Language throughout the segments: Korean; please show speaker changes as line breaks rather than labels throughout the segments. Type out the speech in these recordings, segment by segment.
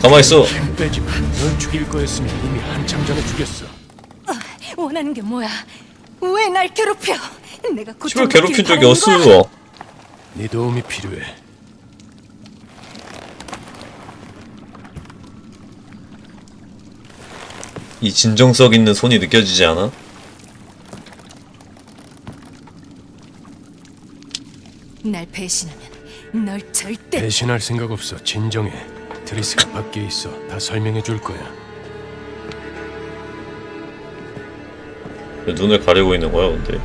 가만히 있어.
힘 빼지 마. 널 죽일 거였으면 이미 한참 전에 죽였어.
원하는 게 뭐야? 왜 날 괴롭혀? 내가 고통
씨발 괴롭힌 적이? 없어.
네 도움이 필요해.
이 진정성 있는 손이 느껴지지 않아?
날 배신하면 널 절대
배신할 생각 없어. 진정해. 드리스가 밖에 있어. 다 설명해 줄 거야.
왜 눈을 가리고 있는 거야 근데?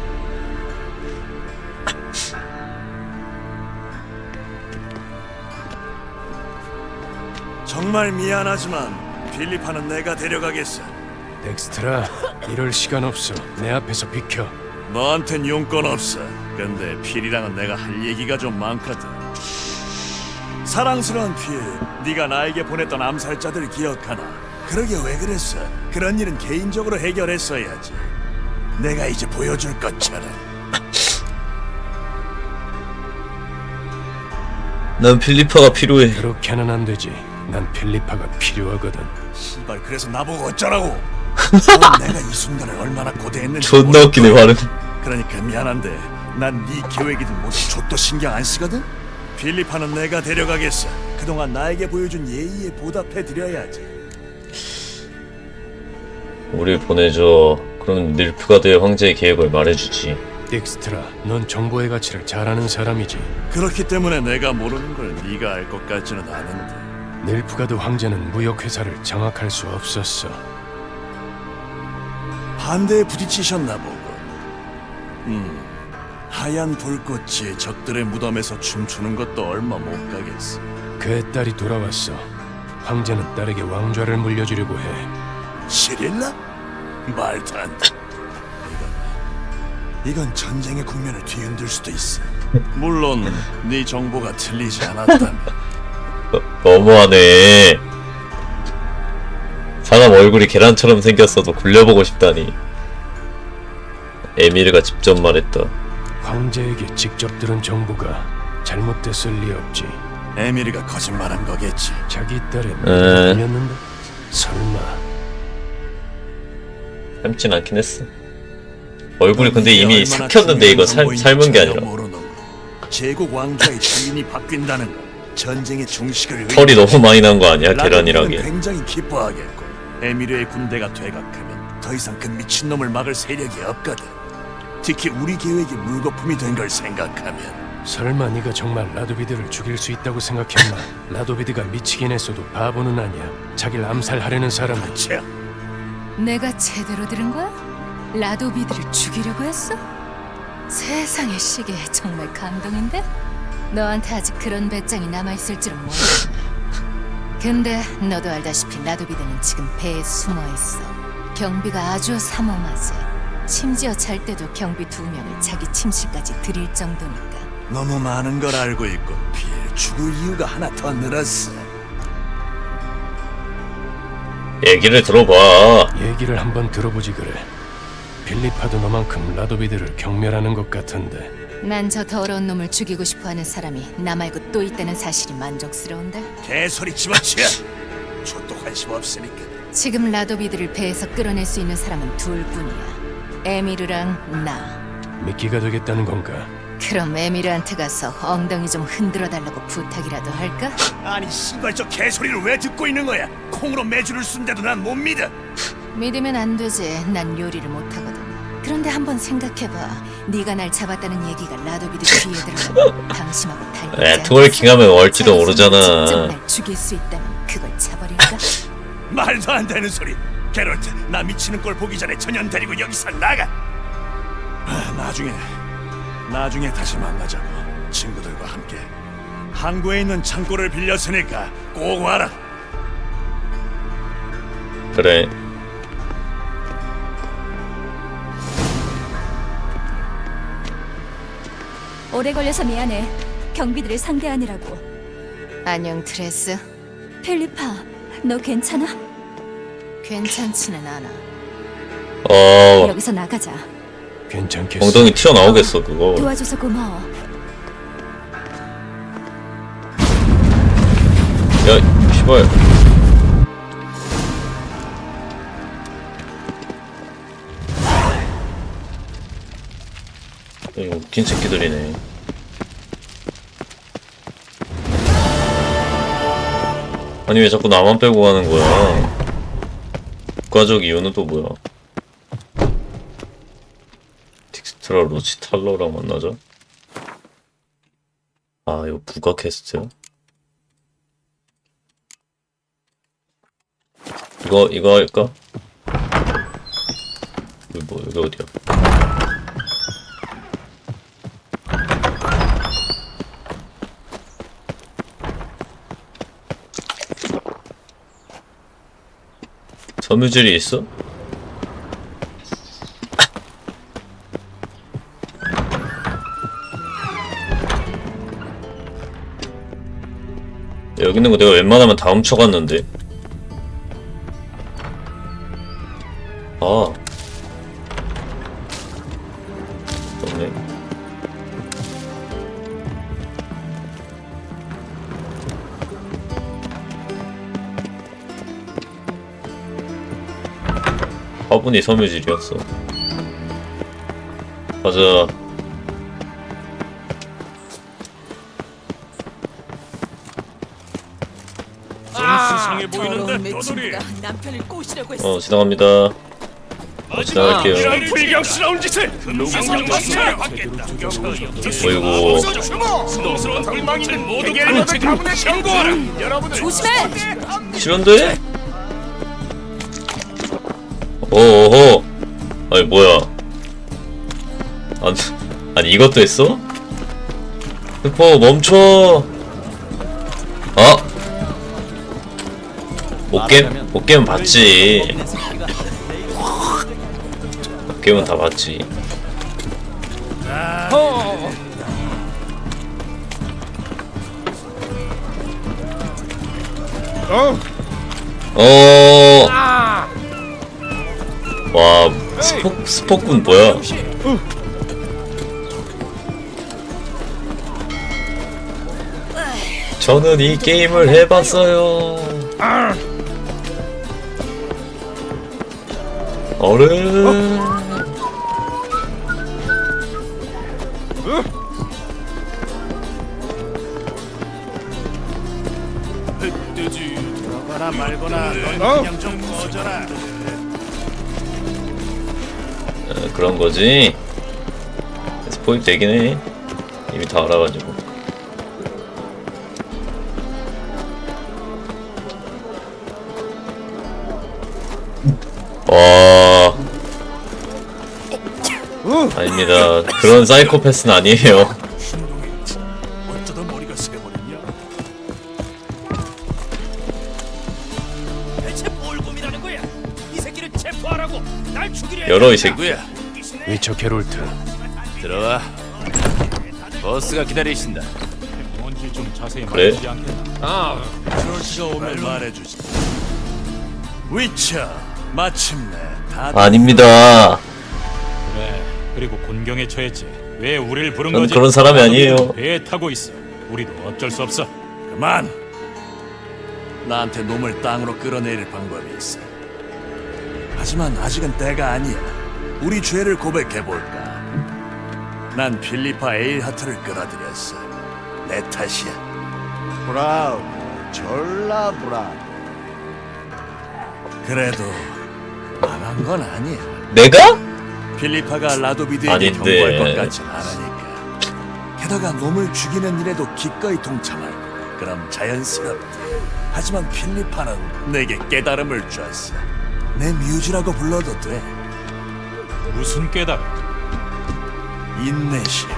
정말 미안하지만 필리파는 내가 데려가겠어.
덱스트라, 이럴 시간 없어. 내 앞에서 비켜.
너한텐 용건 없어. 근데 필이랑은 내가 할 얘기가 좀 많거든. 사랑스러운 필, 네가 나에게 보냈던 암살자들 기억하나? 그러게 왜 그랬어? 그런 일은 개인적으로 해결했어야지. 내가 이제 보여줄 것처럼.
난 필리파가 필요해.
그렇게는 안 되지. 난 필리파가 필요하거든.
씨발 그래서 나보고 어쩌라고? 넌 내가 이 순간을 얼마나 고대했는지
존나 웃기네
모를
발음.
그러니까 미안한데 난 네 계획이든 뭐든 족도 신경 안 쓰거든? 필리파는 내가 데려가겠어 그동안 나에게 보여준 예의에 보답해 드려야지
우리 보내줘. 그럼 닐프가드의 황제의 계획을 말해주지.
덱스트라, 넌 정보의 가치를 잘 아는 사람이지.
그렇기 때문에 내가 모르는 걸 네가 알 것 같지는 않은데
넬프가드 황제는 무역회사를 장악할 수 없었어.
반대에 부딪히셨나 보군 음 하얀 불꽃이 적들의 무덤에서 춤추는 것도 얼마 못 가겠어
그의 딸이 돌아왔어. 황제는 딸에게 왕좌를 물려주려고 해.
시릴라? 말도 안 돼. 이건, 이건 전쟁의 국면을 뒤흔들 수도 있어. 물론 네 정보가 틀리지 않았다면
어, 너무하네. 사람 얼굴이 계란처럼 생겼어도 굴려보고 싶다니. 에미르가 직접 말했다.
황제에게 직접 들은 정보가 잘못됐을 리 없지.
에미리가 거짓말한 거겠지.
자기 딸의
에.
믿었는데 설마
삶진 않긴 했어. 얼굴이 근데 이미 삭혔는데 이거 삶,
중요한
삶은 게 아니라.
제국 왕좌의 주인이 바뀐다는 건 전쟁의 중식을
털이 너무 많이 난 거 아니야 계란이라게.
굉장히 기뻐하겠고 에미르의 군대가 퇴각하면 더 이상 그 미친놈을 막을 세력이 없거든. 특히 우리 계획이 물거품이 된 걸 생각하면
설마 네가 정말 라도비드를 죽일 수 있다고 생각했나? 라도비드가 미치긴 했어도 바보는 아니야. 자기를 암살하려는 사람은
자,
내가 제대로 들은 거야? 라도비드를 죽이려고 했어? 세상의 시계 정말 감동인데? 너한테 아직 그런 배짱이 남아있을 줄은 몰랐네 근데 너도 알다시피 라도비드는 지금 배에 숨어있어 경비가 아주 삼엄하지 심지어 잘 때도 경비 두 명을 자기 침실까지 들일 정도니까
너무 많은 걸 알고 있고 필 죽을 이유가 하나 더 늘었어.
얘기를 들어봐.
얘기를 한번 들어보지 그래. 필리파도 너만큼 라도비드를 경멸하는 것 같은데
난 저 더러운 놈을 죽이고 싶어하는 사람이 나 말고 또 있다는 사실이 만족스러운데
개소리 집어치워. 저도 관심 없으니까.
지금 라도비드를 배에서 끌어낼 수 있는 사람은 둘뿐이야. 에미르랑 나.
미끼가 되겠다는 건가?
그럼 에미르한테 가서 엉덩이 좀 흔들어 달라고 부탁이라도 할까?
아니 씨발 저 개소리를 왜 듣고 있는 거야? 콩으로 매주를 쓴데도 난 못 믿어.
믿으면 안 되지. 난 요리를 못 하거든. 그런데 한번 생각해 봐. 네가 날 잡았다는 얘기가 라도비드 귀에 들어가면 방심하고 달리지
에,
않겠어?
트월킹하면 얼지도
자기
모르잖아.
직접 날 죽일 수 있다면 그걸 차버릴까?
말도 안 되는 소리. 게롤트, 나 미치는 꼴 보기 전에 전연 데리고 여기서 나가. 아, 나중에, 나중에 다시 만나자고. 친구들과 함께. 항구에 있는 창고를 빌렸으니까 꼭 와라.
그래.
오래 걸려서 미안해. 경비들을 상대하느라고.
안녕 트레스.
필리파, 너 괜찮아?
괜찮지는 않아.
어
여기서 나가자.
괜찮겠어.
엉덩이 튀어나오겠어 그거.
도와줘서 고마워.
야 씨발. 이 웃긴 새끼들이네. 아니 왜 자꾸 나만 빼고 가는 거야? 국가적 이유는 또 뭐야? 딕스트라 로치 탈러랑 만나자? 아 이거 부가 캐스트야? 이거 이거 할까? 여기 뭐 여기 어디야? 섬유질이 있어? 여기 있는 거 내가 웬만하면 다 훔쳐갔는데. 화분이 섬유질이었어. 가자.
남편을 했어.
어, 지나갑니다. 어, 지나갈게요.
이런 불경스러운 짓을 누구랑 맞춰야 받겠다
어이구.
스스러운 불망 있는 모두 가문의 가문에 신고하라 여러분들
조심해!
싫은데? 오호. 아니 뭐야? 아니, 아니 이것도 했어? 스포 멈춰. 아. 못 깨, 못 깨면 봤지. 못 깨면 다 봤지. 어. 와, 스포, 스포군 뭐야? 저는 이 게임을 해봤어요. 어른.
말거나 넌 그냥 좀 꺼져라
그런 거지. 스포일 되긴 해. 이미 다 알아가지고. 와. 아닙니다. 그런 사이코패스는 아니에요.
어쩌다 머리가 새버렸냐 대체 뭘 고민하는 거야 이 새끼를 체포하라고 날 죽이려
열어 이 새끼.
누구야
위쳐 게롤트
들어와 버스가 기다리신다
뭔지 좀 자세히
그래?
말해주지 않겠나?
오면 말해주지 위쳐 마침내 다
아닙니다.
그래. 그리고 곤경에 처했지. 왜 우리를 부른
전
거지?
그런 사람이 아니에요.
배에 타고 있어. 우리도 어쩔 수 없어.
그만 나한테 놈을 땅으로 끌어내릴 방법이 있어 하지만 아직은 때가 아니야 우리 죄를 고백해볼까? 난 필리파 에일하트를 끌어들였어. 내 탓이야.
브라우 졸라 브라우
그래도 망한 건 아니야.
내가?
필리파가 라도비드에게
아닌데.
경고할 것 같진 않으니까. 게다가 놈을 죽이는 일에도 기꺼이 동참할 거야. 그럼 자연스럽게. 하지만 필리파는 내게 깨달음을 줬어. 내 뮤즈라고 불러도 돼
무슨 깨달음?
인내심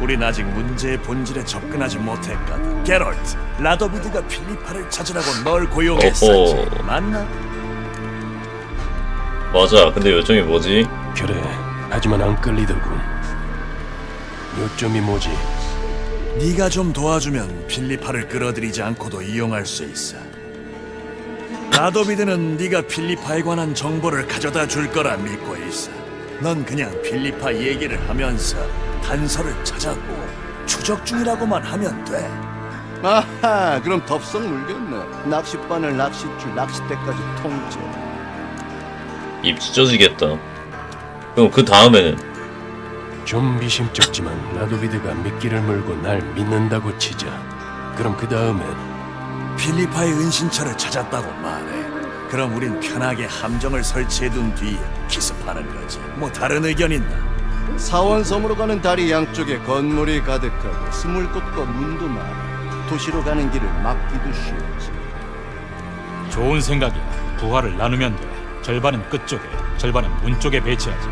우린 아직 문제의 본질에 접근하지 못했거든 게롤트 라도비드가 필리파를 찾으라고 널 고용했었지
어허.
맞나?
맞아. 근데 요점이 뭐지?
그래 하지만 안 끌리더군 요점이 뭐지?
네가 좀 도와주면 필리파를 끌어들이지 않고도 이용할 수 있어. 라도비드는 네가 필리파에 관한 정보를 가져다 줄 거라 믿고 있어. 넌 그냥 필리파 얘기를 하면서 단서를 찾았고 추적 중이라고만 하면 돼.
아하 그럼 덥석 물겠네 낚싯바늘 낚싯줄 낚싯대까지 통째
입 찢어지겠다. 그럼 그 다음에는
좀 미심쩍지만 라도비드가 미끼를 물고 날 믿는다고 치자. 그럼 그 다음엔
필리파의 은신처를 찾았다고 말해. 그럼 우린 편하게 함정을 설치해둔 뒤에 기습하는 거지. 뭐 다른 의견 있나?
사원섬으로 가는 다리 양쪽에 건물이 가득하고 스물 곳과 문도 많아. 도시로 가는 길을 막기도 쉽지.
좋은 생각이야. 부하를 나누면 돼. 절반은 끝쪽에, 절반은 문 쪽에 배치하지.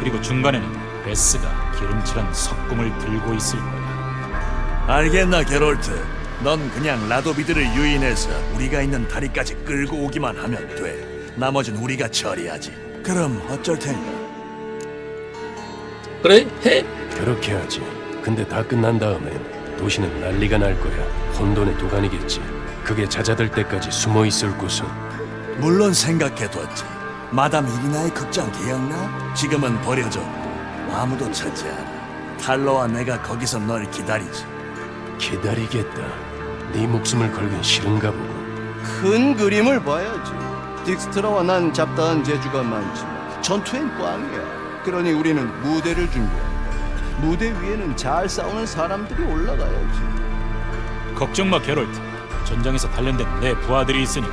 그리고 중간에는 베스가 기름칠한 석궁을 들고 있을 거야.
알겠나 게롤트? 넌 그냥 라도비드를 유인해서 우리가 있는 다리까지 끌고 오기만 하면 돼. 나머진 우리가 처리하지. 그럼 어쩔 텐가?
그래 해.
그렇게 하지. 근데 다 끝난 다음엔 도시는 난리가 날 거야. 혼돈의 도가니겠지. 그게 잦아들 때까지 숨어 있을 곳은
물론 생각해뒀지. 마담 이리나의 극장 기억나? 지금은 버려졌고 아무도 찾지 않아. 탈로와 내가 거기서 널 기다리지.
기다리겠다. 네 목숨을 걸긴 싫은가 보군.
큰 그림을 봐야지. 딕스트라와 난 잡다한 재주가 많지만 전투엔 꽝이야. 그러니 우리는 무대를 준비한다. 무대 위에는 잘 싸우는 사람들이 올라가야지.
걱정 마, 게롤트. 전장에서 단련된 내 부하들이 있으니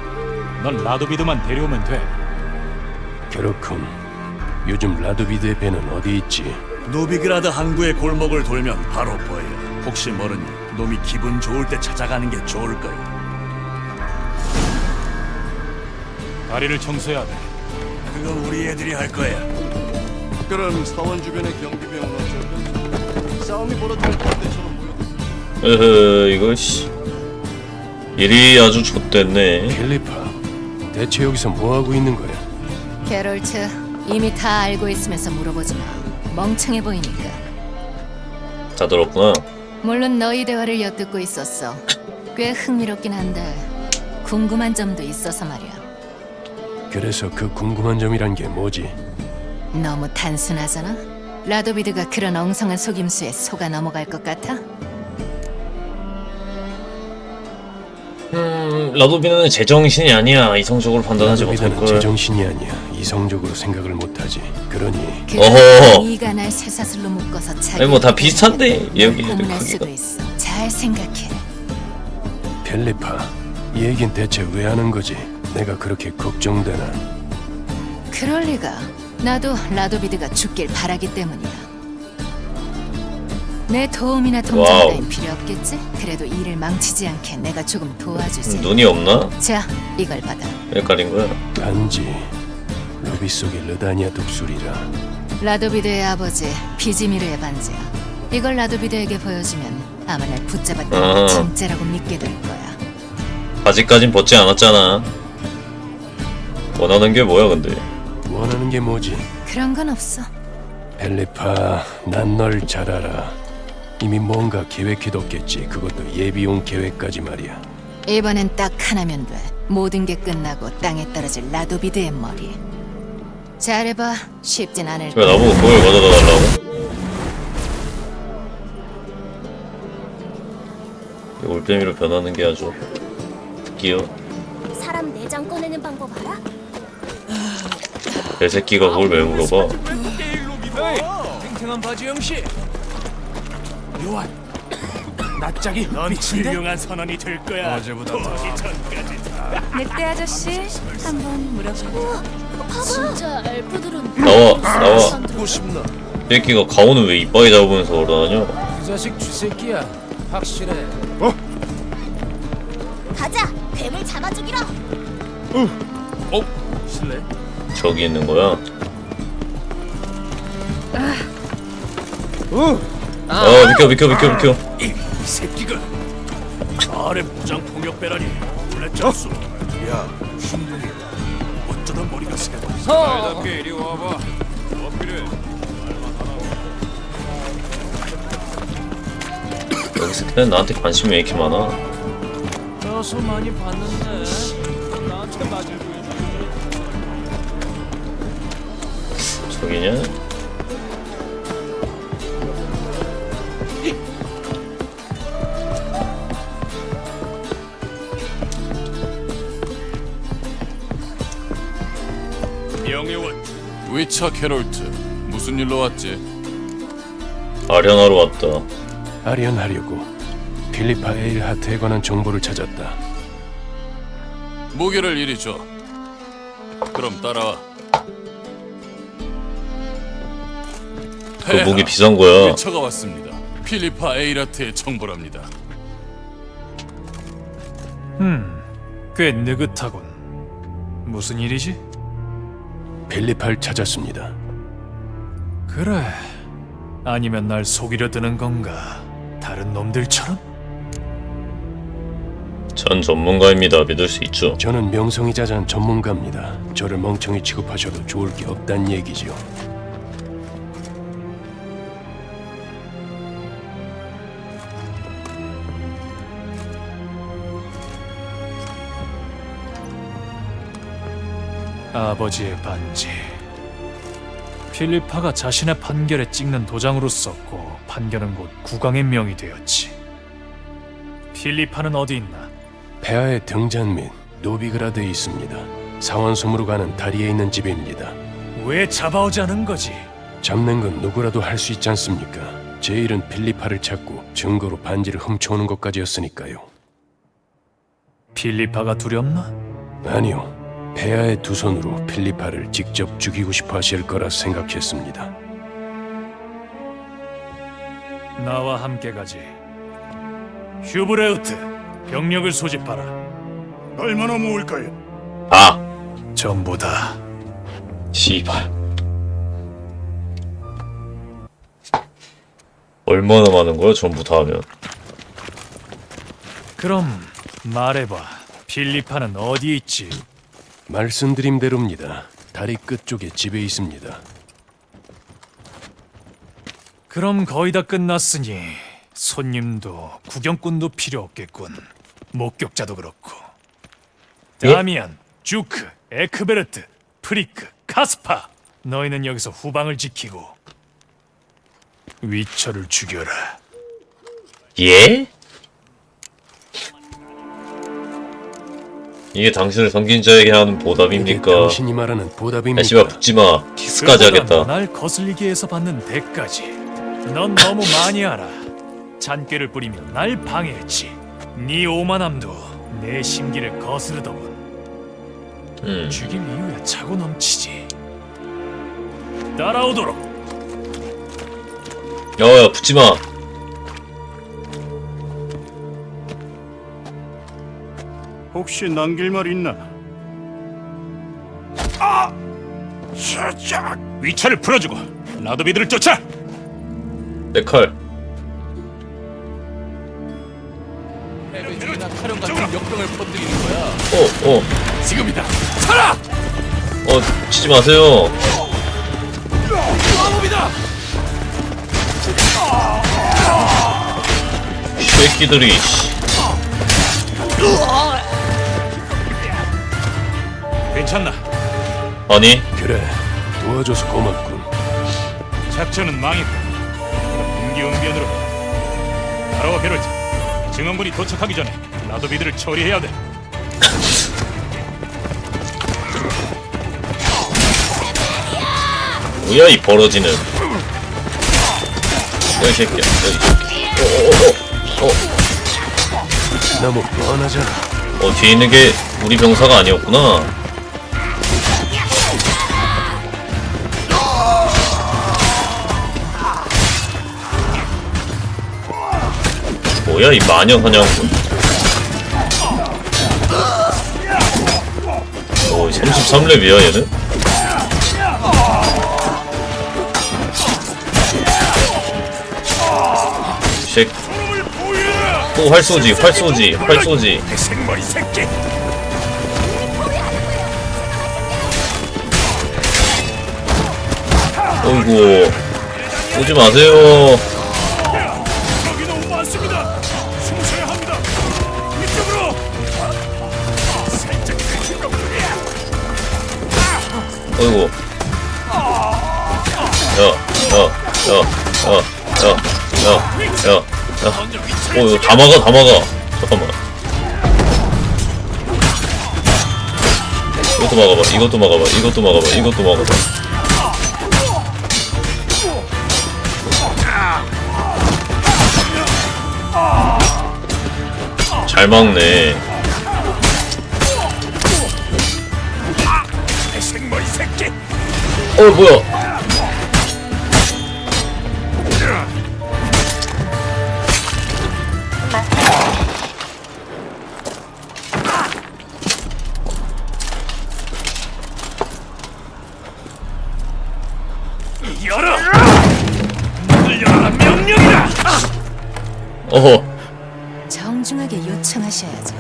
넌 라도비드만 데려오면 돼.
그렇군. 요즘 라도비드의 배는 어디 있지?
노비그라드 항구의 골목을 돌면 바로 보여. 혹시 모르니 놈이 기분 좋을 때 찾아가는 게 좋을 거야.
다리를 청소해야 돼.
그건 우리 애들이 할 거야.
그럼 사원 주변의 경비병은 어쩔 거지? 싸움이 벌어지면 그때처럼 모여.
으흐 이거 씨. 일이 아주 좆됐네.
필리파, 대체 여기서 뭐 하고 있는 거야?
게롤트 이미 다 알고 있으면서 물어보지 마. 멍청해 보이니까.
다 들었구나.
물론 너희 대화를 엿듣고 있었어. 꽤 흥미롭긴 한데 궁금한 점도 있어서 말이야.
그래서 그 궁금한 점이란 게 뭐지?
너무 단순하잖아. 라도비드가 그런 엉성한 속임수에 속아 넘어갈 것 같아?
음 라도비는 제정신이 아니야. 이성적으로 판단하지 못할 걸.
제정신이 아니야. 이성적으로 생각을 못하지. 그러니
어허.
네가 날 쇠사슬로 묶어서 자기
아니 뭐다 비슷한데
수도
크기가.
있어. 잘 생각해.
필리파, 이 얘긴 대체 왜 하는 거지? 내가 그렇게 걱정되나?
그럴 리가. 나도 라도비드가 죽길 바라기 때문이야. 내 도움이나 동정
와우.
따윈 필요 없겠지? 그래도 일을 망치지 않게 내가 조금 도와주지.
눈이 없나?
자, 이걸 받아.
왜 가린 거야?
반지, 루비 속의 르다니아 독수리라.
라도비드의 아버지 비지미르의 반지야. 이걸 라도비드에게 보여주면 아마 날 붙잡았던
아.
게 진짜라고 믿게 될 거야.
아직까진 벗지 않았잖아. 원하는 게 뭐야 근데?
원하는 게 뭐지?
그런 건 없어.
펠리파, 난 널 잘 알아. 이미 뭔가 계획해뒀겠지. 그것도 예비용 계획까지 말이야.
이번엔 딱 하나면 돼. 모든 게 끝나고 땅에 떨어질 라도비드의 머리. 잘해봐. 쉽진 않을
왜
거야.
나보고 그걸 가져다 달라고? 이 올빼미로 변하는 게 아주 웃기요.
사람 내장 꺼내는 방법 알아?
내 새끼가 그걸 왜 물어봐?
탱탱한 바지 형씨. 요한, 낯짝이
넌 훌륭한 선언이 될 거야. 어제보다 더.
늑대 아저씨 한번 물어볼까?
진짜 엘프들은
나와 나와.
보고 싶나?
이 새끼가 가오는 왜 이빨이 잡으면서 그러다녀?
그 자식 쥐새끼야. 확실해.
가자 괴물 잡아주기로
저기 있는 거야? 어 비켜 비켜 비켜 비켜.
이 새끼가 아래 무장 폭력 배라니 원래 쩔수. 야 힘들이 어쩌다 머리가 새고.
여기 새끼는 나한테 관심이 왜 이렇게 많아?
저수 많이 봤는데
저기냐?
명예원
위차 캐롤트 무슨 일로 왔지?
아련하러 왔다.
아련하려고 필리파 에일 하트에 관한 정보를 찾았다.
무기를 이리 줘. 그럼 따라와.
그 무기 비싼 거야.
미처가 왔습니다. 필리파 에이라트의 정보랍니다.
음, 꽤 느긋하군. 무슨 일이지?
필리파를 찾았습니다.
그래. 아니면 날 속이려 드는 건가? 다른 놈들처럼?
전 전문가입니다. 믿을 수 있죠.
저는 명성이 자자한 전문가입니다. 저를 멍청이 취급하셔도 좋을 게 없단 얘기지요.
아버지의 반지. 필리파가 자신의 판결에 찍는 도장으로 썼고 판결은 곧 국왕의 명이 되었지. 필리파는 어디 있나?
폐하의 등잔 및 노비그라드에 있습니다. 사원섬으로 가는 다리에 있는 집입니다.
왜 잡아오지 않은 거지?
잡는 건 누구라도 할 수 있지 않습니까? 제 일은 필리파를 찾고 증거로 반지를 훔쳐오는 것까지였으니까요.
필리파가 두렵나?
아니요. 폐하의 두 손으로 필리파를 직접 죽이고 싶어 하실 거라 생각했습니다.
나와 함께 가지. 휴브레우트, 병력을 소집하라.
얼마나 모을까요?
아,
전부 다.
씨발. 얼마나 많은 거야? 전부 다 하면.
그럼 말해봐. 필리파는 어디 있지?
말씀드린 대로입니다. 다리 끝쪽에 집에 있습니다.
그럼 거의 다 끝났으니 손님도 구경꾼도 필요 없겠군. 목격자도 그렇고.
예?
다미안, 주크, 에크베르트, 프리크, 카스파. 너희는 여기서 후방을 지키고 위처를 죽여라.
예? 이게 당신을 섬긴 자에게 하는 보답입니까?
당신이 말하는 보답입니까?
야, 씨발 붙지마. 키스까지 하겠다.
날 거슬리게 해서 받는 대까지. 넌 너무 많이 알아. 잔꾀를 뿌리며 날 방해했지. 네 오만함도 내 심기를 거스르더군.
음.
죽일 이유야 차고 넘치지. 따라오도록.
야야 붙지마.
혹시 남길 말 있나? 아! 살짝
위차를 풀어주고 라도비들을 쫓아.
내 칼.
해외적이나 타령 같은 역병을 퍼뜨리는 거야.
어, 어.
지금이다. 살아!
어, 치지 마세요.
마법이다.
새끼들이. 씨.
괜찮나?
아니,
그래, 도와줘서 고맙군.
작전은 망했다. 임기응변으로 따라와 게롤트. 증언군이 도착하기 전에 라도비들을 처리해야 돼.
뭐야 이 벌어지는. 야, 이 새끼야. 야, 이 새끼. 어, 어, 어, 어.
너무 뻔하잖아.
어, 뒤에 있는 게 우리 병사가 아니었구나. 뭐야 이 마녀 사냥꾼. 오, 33렙이야 얘는? 쉐. 또 활 쏘지, 활 쏘지, 활 쏘지.
생머리 새끼
어이구 오지 마세요
야,
야, 야, 야. 오, 이거 다 막아, 다 막아. 잠깐만. 이것도 막아봐, 이것도 막아봐, 이것도 막아봐, 이것도 막아봐. 잘 막네. 어, 뭐야.
하셔야죠.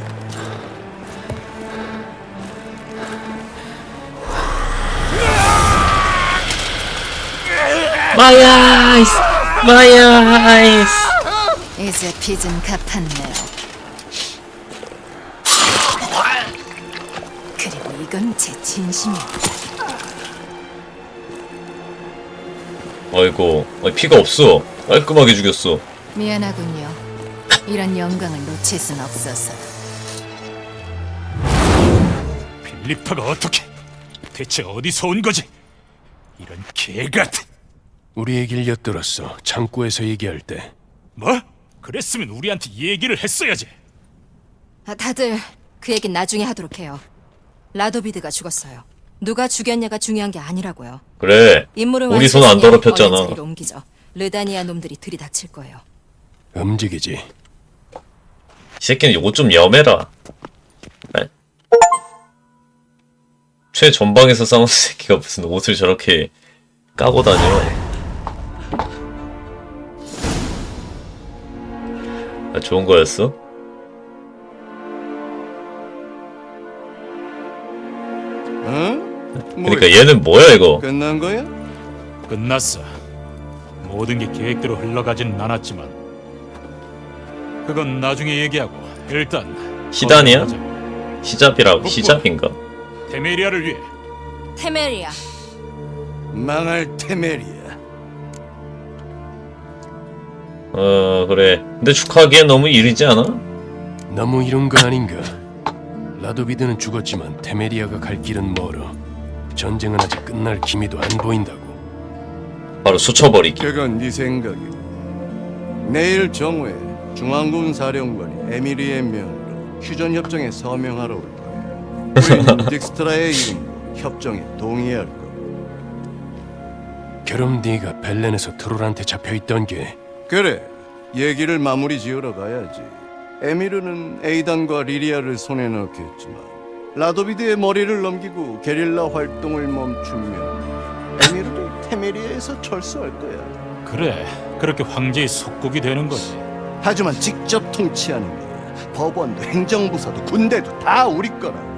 마야이스. 마야이스.
이제 빚은 갚았네요. 그리고 이건 제 진심입니다.
아이고, 피가 없어. 깔끔하게 죽였어.
미안하군요. 이런 영광을 놓칠 순 없어서.
필리파가 어떻게? 대체 어디서 온 거지? 이런 개 같은.
우리 얘기를 엿들었어. 창고에서 얘기할 때.
뭐? 그랬으면 우리한테 얘기를 했어야지.
아, 다들 그 얘긴 나중에 하도록 해요. 라도비드가 죽었어요. 누가 죽였냐가 중요한 게 아니라고요.
그래.
임무를
우리 손 안
완수했으니
더럽혔잖아.
어느 자리로 옮기죠. 르다니아 놈들이 들이닥칠 거예요.
움직이지.
이 새끼는 옷좀 여매라. 네? 최전방에서 싸우는 새끼가 무슨 옷을 저렇게 까고 다녀. 아, 좋은 거였어?
응?
그러니까 얘는 뭐야 이거?
끝난 거야?
끝났어. 모든 게 계획대로 흘러가지는 않았지만 그건 나중에 얘기하고 일단
시단이야?
건너가자.
시잡이라고 시잡인가?
테메리아를 위해
테메리아.
망할 테메리야.
어 그래. 근데 축하하기엔 너무 이르지 않아?
너무 이런 거 아닌가? 라도비드는 죽었지만 테메리아가 갈 길은 멀어. 전쟁은 아직 끝날 기미도 안 보인다고.
바로 수쳐버리기.
그건 네 생각이고. 내일 정오에 중앙군 사령관이 에미리의 명으로 휴전 협정에 서명하러 올 거야. 우리는 딕스트라의 이름으로 협정에 동의할.
그럼 네가 벨렌에서 트롤한테 잡혀있던 게
그래, 얘기를 마무리 지으러 가야지. 에미르는 에이단과 리리아를 손에 넣겠지만 라도비드의 머리를 넘기고 게릴라 활동을 멈추면 에미르도 테메리아에서 철수할 거야.
그래 그렇게 황제의 속국이 되는 거지.
하지만 직접 통치하는 거야. 법원도 행정부서도 군대도 다 우리 거라고.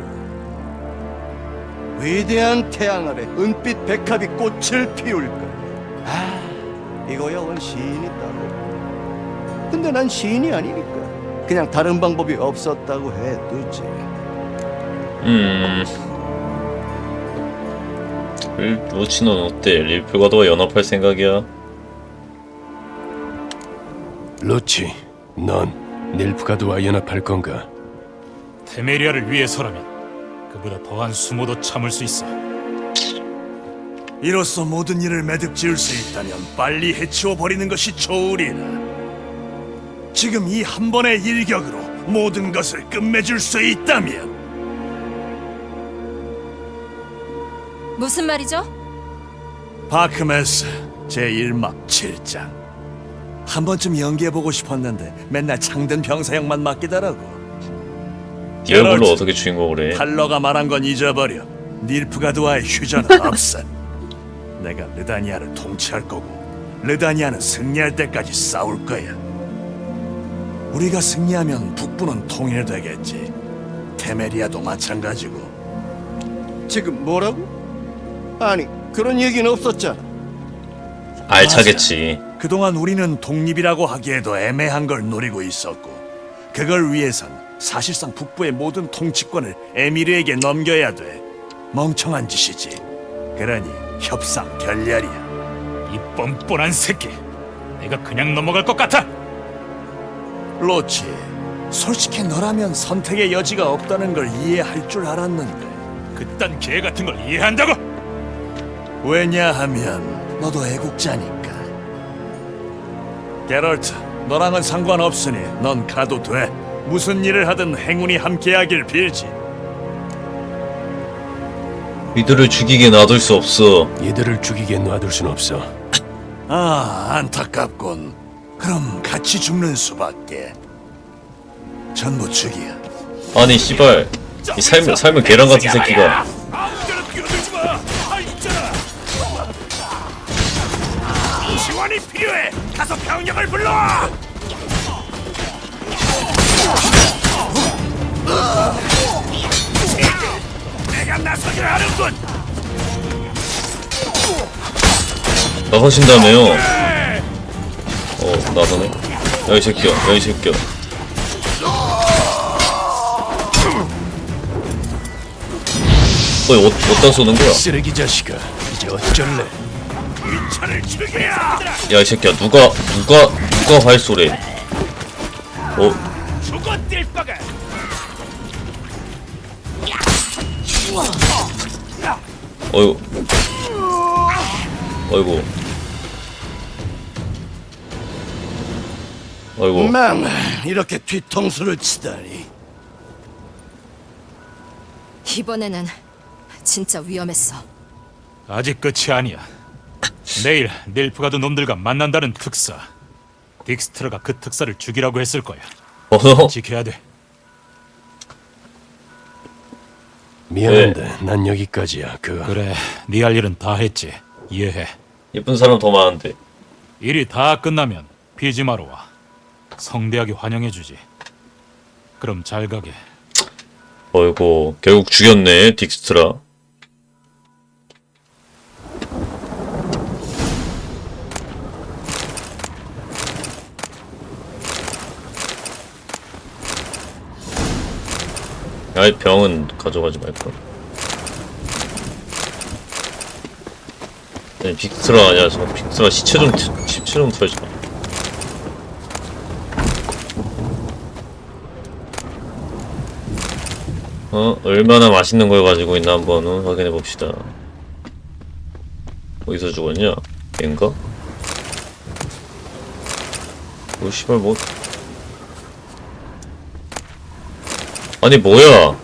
위대한 태양 아래 은빛 백합이 꽃을 피울 거야. 아, 이거야 원 시인이 따로. 근데 난 시인이 아니니까 그냥 다른 방법이 없었다고 해두지.
음. 루치노는 어때? 릴프가도와 연합할 생각이야?
로치, 넌 닐프가드와 연합할 건가?
테메리아를 위해서라면 그보다 더한 수모도 참을 수 있어.
이로써 모든 일을 매듭 지을 수 있다면 빨리 해치워 버리는 것이 좋으리라. 지금 이 한 번의 일격으로 모든 것을 끝맺을 수 있다면
무슨 말이죠?
바크메스 제1막 7장 한 번쯤 연기해보고 싶었는데 맨날 창든 병사형만 맡기더라고
디아블로 어떻게 주인공을 해?
탈러가 말한 건 잊어버려 닐프가드와의 휴전은 없어 내가 르다니아를 통치할 거고 르다니아는 승리할 때까지 싸울 거야 우리가 승리하면 북부는 통일되겠지 테메리아도 마찬가지고
지금 뭐라고? 아니 그런 얘기는 없었잖아.
알차겠지.
그동안 우리는 독립이라고 하기에도 애매한 걸 노리고 있었고 그걸 위해선 사실상 북부의 모든 통치권을 에미르에게 넘겨야 돼 멍청한 짓이지 그러니 협상 결렬이야
이 뻔뻔한 새끼. 내가 그냥 넘어갈 것 같아.
로치 솔직히 너라면 선택의 여지가 없다는 걸 이해할 줄 알았는데
그딴 개 같은 걸 이해한다고?
왜냐하면 너도 애국자니까 게럴트 너랑은 상관없으니 넌 가도 돼 무슨 일을 하든 행운이 함께하길 빌지.
이들을 죽이게 놔둘 수 없어.
얘들을 죽이게 놔둘 순 없어.
아, 안타깝군. 그럼 같이 죽는 수밖에. 전부 죽이야.
아니 씨발 이 삶, 삶은 계란 같은 새끼가
아무데나 끼어들지 마. 아, 있잖아. 지원이 필요해. 가서 병력을 불러. 내가 나서기를 하는군.
나가신다며요 어 나서네 야 이 새끼야 야 이 새끼야 어이 어, 어디다 쏘는 거야
쓰레기 자식아, 이제 어쩔래?
야
이 새끼야 누가 누가 누가 발소래 어. 어이구 어이구 어이구
망 이렇게 뒤통수를 치다니.
이번에는 진짜 위험했어.
아직 끝이 아니야. 내일 닐프가드 놈들과 만난다는 특사. 딕스트라가 그 특사를 죽이라고 했을 거야.
어
지켜야 돼.
미안한데 난 여기까지야. 그
그래, 네 할 일은 다 했지. 이해해.
예쁜 사람 더 많은데
일이 다 끝나면 피지마로 와. 성대하게 환영해주지. 그럼 잘 가게.
어이구 결국 죽였네 딕스트라 아이 병은 가져가지 말걸. 아니 빅스라 아니야 저 빅스라 시체 좀 트- 시체 좀 털자 어? 얼마나 맛있는 걸 가지고 있나 한번 어, 확인해 봅시다. 어디서 죽었냐? 얘인가? 뭐 씨발 뭐 아니 뭐야?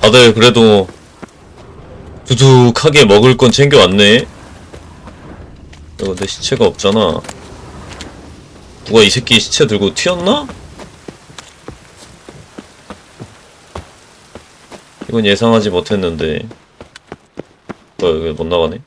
다들 그래도 두둑하게 먹을 건 챙겨왔네. 어, 근데 시체가 없잖아. 누가 이 새끼 시체 들고 튀었나? 이건 예상하지 못했는데. 어 여기 못 나가네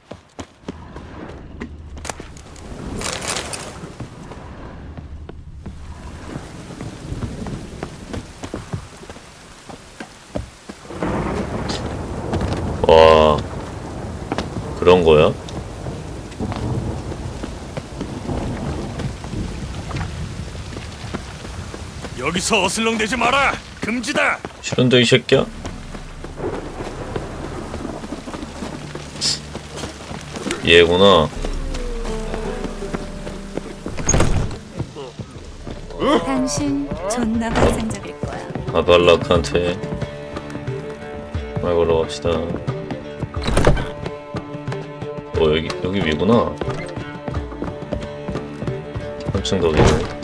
와 그런 거야?
여기서 어슬렁대지 마라. 금지다.
싫은데 이 새끼야? 얘구나
당신 존나 환상적일 거야.
아발락한테 말 걸어갑시다 어 여기 여기 위구나 3층 더 위고